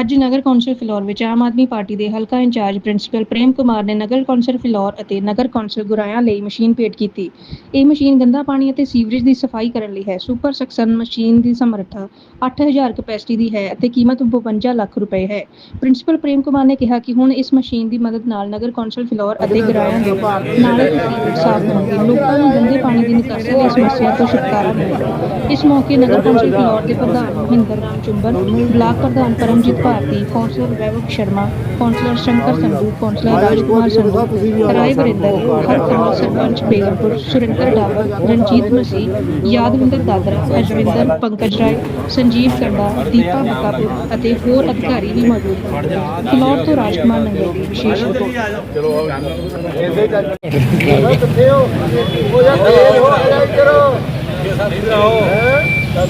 ਅੱਜ ਨਗਰ ਕੌਂਸਲ ਫਿਲੌਰ ਵਿੱਚ ਆਮ ਆਦਮੀ ਪਾਰਟੀ ਦੇ ਹਲਕਾ ਇੰਚਾਰਜ ਪ੍ਰਿੰਸੀਪਲ ਪ੍ਰੇਮ ਕੁਮਾਰ ਨੇ ਨਗਰ ਕੌਂਸਲ ਫਿਲੌਰ ਅਤੇ ਨਗਰ ਕੌਂਸਲ ਗੁਰਾਇਆ ਲਈ ਮਸ਼ੀਨ ਭੇਟ ਕੀਤੀ। ਇਹ ਮਸ਼ੀਨ ਗੰਦਾ ਪਾਣੀ ਅਤੇ ਸੀਵਰੇਜ ਦੀ ਸਫ਼ਾਈ ਕਰਨ ਲਈ ਹੈ। ਸੁਪਰ ਸਕਸ਼ਨ ਮਸ਼ੀਨ ਦੀ ਸਮਰੱਥਾ 8000 ਕਪੈਸਿਟੀ ਦੀ ਹੈ ਅਤੇ ਕੀਮਤ 52 ਲੱਖ ਰੁਪਏ ਹੈ। ਪ੍ਰਿੰਸੀਪਲ ਪ੍ਰੇਮ ਕੁਮਾਰ ਨੇ ਕਿਹਾ ਕਿ ਹੁਣ ਇਸ ਮਸ਼ੀਨ ਦੀ ਮਦਦ ਨਾਲ ਨਗਰ ਕੌਂਸਲ ਫਿਲੌਰ ਅਤੇ ਗੁਰਾਇਆ ਦੇ ਨਾਲੇ ਤੇ ਸੀਵਰੇਜ ਸਾਫ਼ ਹੋਣਗੇ। ਲੋਕਾਂ ਨੂੰ ਗੰਦੇ ਪਾਣੀ ਦੀ ਨਿਕਾਸੀ ਦੀ ਸਮੱਸਿਆ ਤੋਂ ਛੁਟਕਾਰਾ ਮਿਲੇਗਾ। ਇਸ ਮੌਕੇ ਨਗਰ ਕੌਂਸਲ ਫਿਲੌਰ ਦੇ ਪ੍ਰਧਾਨ ਮਹਿੰਦਰ ਰਾਮ ਚੁੰਬਨ, ਬਲਾਕ ਪ੍ਰਧਾਨ Paramjit Bharti councillor Vaibhav Sharma councillor Shankar Sandhu councillor Rajkumar Sandhu Rai Varinder Harkamal sarpanch Begampur Surinder Dabar Ranjit Masih Yadvinder Dadra Ajvinder Pankaj Rai Sanjeev Kanda Deepa Bakapur ਅਤੇ ਹੋਰ ਅਧਿਕਾਰੀ ਵੀ ਮੌਜੂਦ ਹਨ। ਫਿਲੌਰ ਤੋਂ ਰਾਜਕੁਮਾਰ ਨੰਗਲ ਦੀ ਵਿਸ਼ੇਸ਼ ਰਿਪੋਰਟ।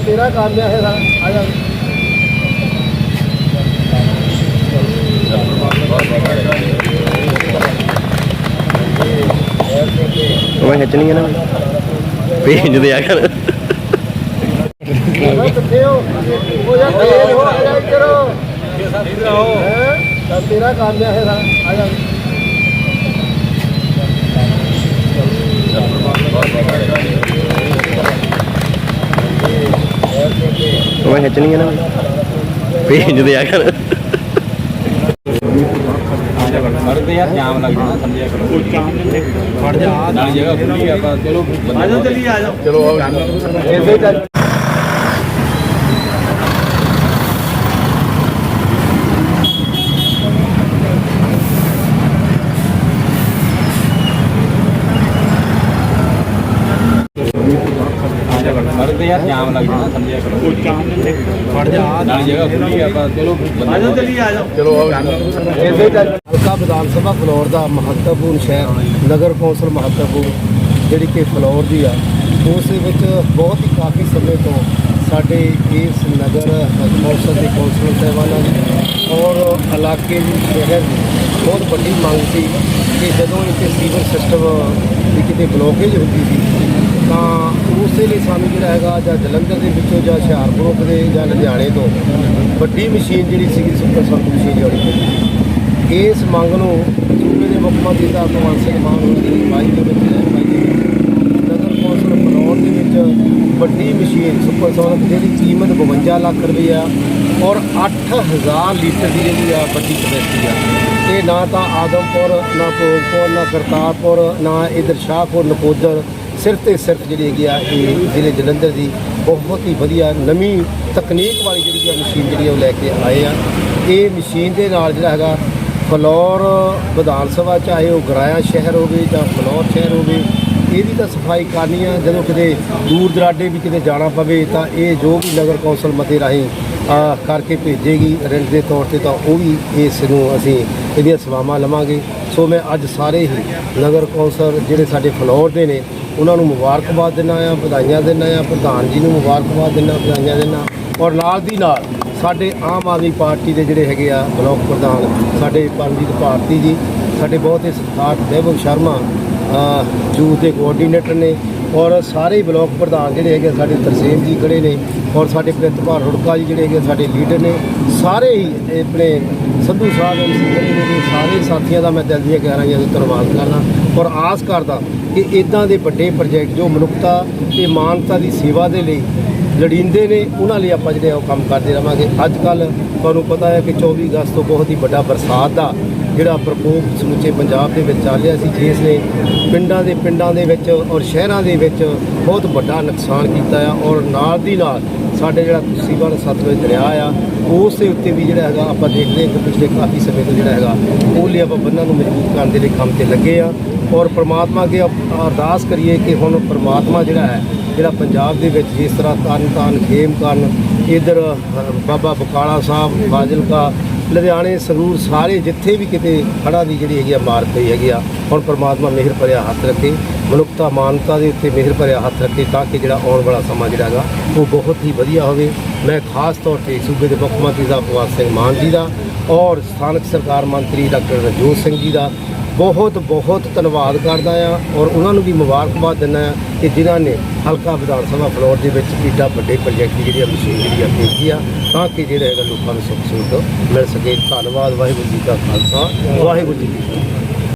ਤੇਰਾ ਕੰਮ ਹੈ ਸਾਰਾ ਆ ਜਾ। ਮੈਂ ਖਿੱਚਣੀ ਹੈ ਨਾ। ਭੇਜ ਦੇ ਕਰ। ਤੇਰਾ ਕੰਮ ਹੈ ਸਾਰਾ ਆ ਜਾ ਮੈਂ ਖਿੱਚਣੀ ਹੈ ਨਾ। ਭੇਜ ਦੇ ਕਰ। ਯਾਰ ਜਾਮ ਲੱਗ ਜਾਣਾ ਸਮਝਿਆ ਕਰੋ। ਫੜ ਜਾ ਨਾਲ ਜਗ੍ਹਾ ਖੁੱਲੀ ਆ ਆਪਾਂ ਚਲੋ ਆ ਜਾਓ ਚੱਲੀ ਆ ਜਾਓ। ਚਲੋ ਆਓ ਇਸੇ ਚੱਲ। ਮਰਦੇ ਯਾਰ ਜਾਮ ਲੱਗ ਜਾਣਾ ਸਮਝਿਆ ਕਰੋ। ਫੜ ਜਾ ਨਾਲ ਜਗ੍ਹਾ ਖੁੱਲੀ ਆ ਆਪਾਂ ਚਲੋ ਆ ਜਾਓ ਚੱਲੀ ਆ ਜਾਓ। ਚਲੋ ਇਸੇ ਚੱਲ ਹਲਕਾ ਵਿਧਾਨ ਸਭਾ ਫਲੋਰ ਦਾ ਮਹੱਤਵਪੂਰਨ ਸ਼ਹਿਰ ਨਗਰ ਕੌਂਸਲ ਮਹੱਤਵਪੂਰਨ ਜਿਹੜੀ ਕਿ ਫਲੋਰ ਦੀ ਆ ਉਸ ਦੇ ਵਿੱਚ ਬਹੁਤ ਹੀ ਕਾਫੀ ਸਮੇਂ ਤੋਂ ਸਾਡੇ ਇਸ ਨਗਰ ਕੌਂਸਲ ਦੇ ਕੌਂਸਲਰ ਸਾਹਿਬਾਨਾਂ ਦੀ ਔਰ ਇਲਾਕੇ ਦੀ ਸ਼ਹਿਰ ਦੀ ਬਹੁਤ ਵੱਡੀ ਮੰਗ ਸੀ ਕਿ ਜਦੋਂ ਇੱਥੇ ਸੀਵਰ ਸਿਸਟਮ ਦੀ ਕਿਤੇ ਬਲੋਕੇਜ ਹੁੰਦੀ ਸੀ ਤਾਂ ਉਸੇ ਲਈ ਸਾਨੂੰ ਜਿਹੜਾ ਹੈਗਾ ਜਾਂ ਜਲੰਧਰ ਦੇ ਵਿੱਚੋਂ ਜਾਂ ਹੁਸ਼ਿਆਰਪੁਰੋਂ ਦੇ ਜਾਂ ਲੁਧਿਆਣੇ ਤੋਂ ਵੱਡੀ ਮਸ਼ੀਨ ਜਿਹੜੀ ਸੀਗੀ ਸੁਪਰ ਸੰਪ ਮਸ਼ੀਨ ਜਿਹੜੀ ਪੈਂਦੀ ਇਸ ਮੰਗ ਨੂੰ ਸੂਬੇ ਦੇ ਮੁੱਖ ਮੰਤਰੀ ਦਾ ਭਗਵੰਤ ਸਿੰਘ ਮਾਨ ਹੋਣੀ ਦੀ ਅਗਵਾਈ ਦੇ ਵਿੱਚ ਨਗਰ ਕੌਂਸਲ ਬਣਾਉਣ ਦੇ ਵਿੱਚ ਵੱਡੀ ਮਸ਼ੀਨ ਸੁਪਰ ਸੋਨਕ ਜਿਹਦੀ ਕੀਮਤ 52 ਲੱਖ ਰੁਪਏ ਆ ਔਰ 8000 ਲੀਟਰ ਦੀ ਜਿਹੜੀ ਆ ਵੱਡੀ ਕਪੈਸਿਟੀ ਆ। ਇਹ ਨਾ ਤਾਂ ਆਦਮਪੁਰ, ਨਾ ਭੋਗਪੁਰ, ਨਾ ਕਰਤਾਰਪੁਰ, ਨਾ ਇਧਰ ਸ਼ਾਹਪੁਰ, ਨਕੋਦਰ ਸਿਰਫ ਤੇ ਸਿਰਫ ਜਿਹੜੀ ਹੈਗੀ ਆ ਇਹ ਜ਼ਿਲ੍ਹੇ ਜਲੰਧਰ ਦੀ ਬਹੁਤ ਹੀ ਵਧੀਆ ਨਵੀਂ ਤਕਨੀਕ ਵਾਲੀ ਜਿਹੜੀ ਆ ਮਸ਼ੀਨ ਜਿਹੜੀ ਆ ਉਹ ਲੈ ਕੇ ਆਏ ਆ। ਇਹ ਮਸ਼ੀਨ ਦੇ ਨਾਲ ਜਿਹੜਾ ਹੈਗਾ ਫਲੋਰ ਵਿਧਾਨ ਸਭਾ ਚਾਹੇ ਉਹ ਗਰਾਇਆ ਸ਼ਹਿਰ ਹੋਵੇ ਜਾਂ ਫਲੋਰ ਸ਼ਹਿਰ ਹੋਵੇ, ਇਹਦੀ ਤਾਂ ਸਫ਼ਾਈ ਕਰਨੀ ਆ। ਜਦੋਂ ਕਿਤੇ ਦੂਰ ਦਰਾਡੇ ਵੀ ਕਿਤੇ ਜਾਣਾ ਪਵੇ ਤਾਂ ਇਹ ਜੋ ਵੀ ਨਗਰ ਕੌਂਸਲ ਮਤੇ ਰਾਹੀਂ ਕਰਕੇ ਭੇਜੇਗੀ ਰੈਂਟ ਦੇ ਤੌਰ ਤੇ ਤਾਂ ਉਹ ਵੀ ਇਸ ਨੂੰ ਅਸੀਂ ਇਹਦੀਆਂ ਸੇਵਾਵਾਂ ਲਵਾਂਗੇ। ਸੋ ਮੈਂ ਅੱਜ ਸਾਰੇ ਹੀ ਨਗਰ ਕੌਂਸਲ ਜਿਹੜੇ ਸਾਡੇ ਫਲੋਰ ਦੇ ਨੇ ਉਹਨਾਂ ਨੂੰ ਮੁਬਾਰਕਬਾਦ ਦਿੰਦਾ ਆ ਵਧਾਈਆਂ ਦਿੰਦਾ ਆ ਪ੍ਰਧਾਨ ਜੀ ਨੂੰ ਮੁਬਾਰਕਬਾਦ ਦਿੰਦਾ, ਵਧਾਈਆਂ ਦਿੰਦਾ ਔਰ ਨਾਲ ਦੀ ਨਾਲ ਸਾਡੇ ਆਮ ਆਦਮੀ ਪਾਰਟੀ ਦੇ ਜਿਹੜੇ ਹੈਗੇ ਆ ਬਲਾਕ ਪ੍ਰਧਾਨ, ਸਾਡੇ ਪਰਮਜੀਤ ਭਾਰਤੀ ਜੀ, ਸਾਡੇ ਬਹੁਤ ਹੀ ਸਤਿਕਾਰਤ ਵੈਭਵ ਸ਼ਰਮਾ ਯੂਥ ਦੇ ਕੋਆਰਡੀਨੇਟਰ ਨੇ ਔਰ ਸਾਰੇ ਹੀ ਬਲਾਕ ਪ੍ਰਧਾਨ ਜਿਹੜੇ ਹੈਗੇ ਸਾਡੇ ਤਰਸੇਮ ਜੀ ਖੜੇ ਨੇ ਔਰ ਸਾਡੇ ਪ੍ਰਿਤਪਾਲ ਰੁੜਕਾ ਜੀ ਜਿਹੜੇ ਹੈਗੇ ਸਾਡੇ ਲੀਡਰ ਨੇ, ਸਾਰੇ ਹੀ ਆਪਣੇ ਸੰਧੂ ਸਾਹਿਬ ਐਮਸੀ ਨੇ ਸਾਰੇ ਸਾਥੀਆਂ ਦਾ ਮੈਂ ਦਿਲ ਦੀਆਂ ਗਹਿਰਾਈਆਂ ਤੋਂ ਧੰਨਵਾਦ ਕਰਦਾ ਔਰ ਆਸ ਕਰਦਾ ਕਿ ਇਦਾਂ ਦੇ ਵੱਡੇ ਪ੍ਰੋਜੈਕਟ ਜੋ ਮਨੁੱਖਤਾ ਤੇ ਮਾਨਵਤਾ ਦੀ ਸੇਵਾ ਦੇ ਲਈ ਲੜਿੰਦੇ ਨੇ, ਉਹਨਾਂ ਲਈ ਆਪਾਂ ਜਿਹੜੇ ਆ ਉਹ ਕੰਮ ਕਰਦੇ ਰਵਾਂਗੇ। ਅੱਜ ਕੱਲ ਤੁਹਾਨੂੰ ਪਤਾ ਹੈ ਕਿ 24 ਅਗਸਤ ਤੋਂ ਬਹੁਤ ਹੀ ਵੱਡਾ ਬਰਸਾਤ ਦਾ ਜਿਹੜਾ ਪ੍ਰਕੋਪ ਸਮੁੱਚੇ ਪੰਜਾਬ ਦੇ ਵਿੱਚ ਚੱਲ ਰਿਹਾ ਸੀ, ਜਿਸ ਨੇ ਪਿੰਡਾਂ ਦੇ ਪਿੰਡਾਂ ਦੇ ਵਿੱਚ ਔਰ ਸ਼ਹਿਰਾਂ ਦੇ ਵਿੱਚ ਬਹੁਤ ਵੱਡਾ ਨੁਕਸਾਨ ਕੀਤਾ ਆ ਔਰ ਨਾਲ ਦੀ ਨਾਲ ਸਾਡੇ ਜਿਹੜਾ ਤੁਸੀਵਾਲ ਸਤਲੁਜ ਦਰਿਆ ਆ, ਉਸ ਦੇ ਉੱਤੇ ਵੀ ਜਿਹੜਾ ਹੈਗਾ ਆਪਾਂ ਦੇਖਦੇ ਹਾਂ ਕਿ ਪਿਛਲੇ ਕਾਫੀ ਸਮੇਂ ਤੋਂ ਜਿਹੜਾ ਹੈਗਾ ਉਹ ਲਈ ਆਪਾਂ ਬੰਨਾਂ ਨੂੰ ਮਜ਼ਬੂਤ ਕਰਨ ਦੇ ਲਈ ਕੰਮ ਤੇ ਲੱਗੇ ਆ ਔਰ ਪ੍ਰਮਾਤਮਾ ਅੱਗੇ ਅਪ- ਅਰਦਾਸ ਕਰੀਏ ਕਿ ਹੁਣ ਪ੍ਰਮਾਤਮਾ ਜਿਹੜਾ ਹੈ, ਜਿਹੜਾ ਪੰਜਾਬ ਦੇ ਵਿੱਚ ਜਿਸ ਤਰ੍ਹਾਂ ਤਰਨ ਤਾਰਨ ਖੇਮ ਕਰਨ ਇਧਰ, ਬਾਬਾ ਬਕਾਲਾ ਸਾਹਿਬ ਫਾਜ਼ਿਲਕਾ ਲੁਧਿਆਣੇ, ਸੰਗਰੂਰ, ਸਾਰੇ ਜਿੱਥੇ ਵੀ ਕਿਤੇ ਹੜ੍ਹਾਂ ਦੀ ਜਿਹੜੀ ਹੈਗੀ ਆ, ਮਾਰ ਪਈ ਹੈਗੀ ਆ, ਹੁਣ ਪ੍ਰਮਾਤਮਾ ਮਿਹਰ ਭਰਿਆ ਹੱਥ ਰੱਖੇ, ਮਨੁੱਖਤਾ ਮਾਨਵਤਾ ਦੇ ਉੱਤੇ ਮਿਹਰ ਭਰਿਆ ਹੱਥ ਰੱਖੇ ਤਾਂ ਕਿ ਜਿਹੜਾ ਆਉਣ ਵਾਲਾ ਸਮਾਂ ਜਿਹੜਾ ਹੈਗਾ, ਉਹ ਬਹੁਤ ਹੀ ਵਧੀਆ ਹੋਵੇ। ਮੈਂ ਖਾਸ ਤੌਰ ਤੇ ਸੂਬੇ ਦੇ ਮੁੱਖ ਮੰਤਰੀ ਦਾ, ਭਗਵੰਤ ਸਿੰਘ ਮਾਨ ਜੀ ਦਾ ਔਰ ਸਥਾਨਕ ਸਰਕਾਰ ਮੰਤਰੀ ਡਾਕਟਰ ਰਜੋਤ ਸਿੰਘ ਜੀ ਦਾ ਬਹੁਤ ਬਹੁਤ ਧੰਨਵਾਦ ਕਰਦਾ ਆ ਔਰ ਉਹਨਾਂ ਨੂੰ ਵੀ ਮੁਬਾਰਕਬਾਦ ਦਿੰਦਾ ਆ ਕਿ ਜਿਨ੍ਹਾਂ ਨੇ ਹਲਕਾ ਵਿਧਾਨ ਸਭਾ ਫਲੋਰ ਦੇ ਵਿੱਚ ਏਡਾ ਵੱਡੇ ਪ੍ਰੋਜੈਕਟ ਦੀ ਜਿਹੜੀ ਆ ਮਸ਼ੀਨ ਜਿਹੜੀ ਆ ਭੇਜੀ ਆ, ਤਾਂ ਕਿ ਜਿਹੜਾ ਹੈਗਾ ਲੋਕਾਂ ਨੂੰ ਸੁੱਖ ਸਹੂਲਤ ਮਿਲ ਸਕੇ। ਧੰਨਵਾਦ, ਵਾਹਿਗੁਰੂ ਜੀ ਕਾ ਖਾਲਸਾ, ਵਾਹਿਗੁਰੂ ਜੀ ਕੀ ਫਤਿਹ।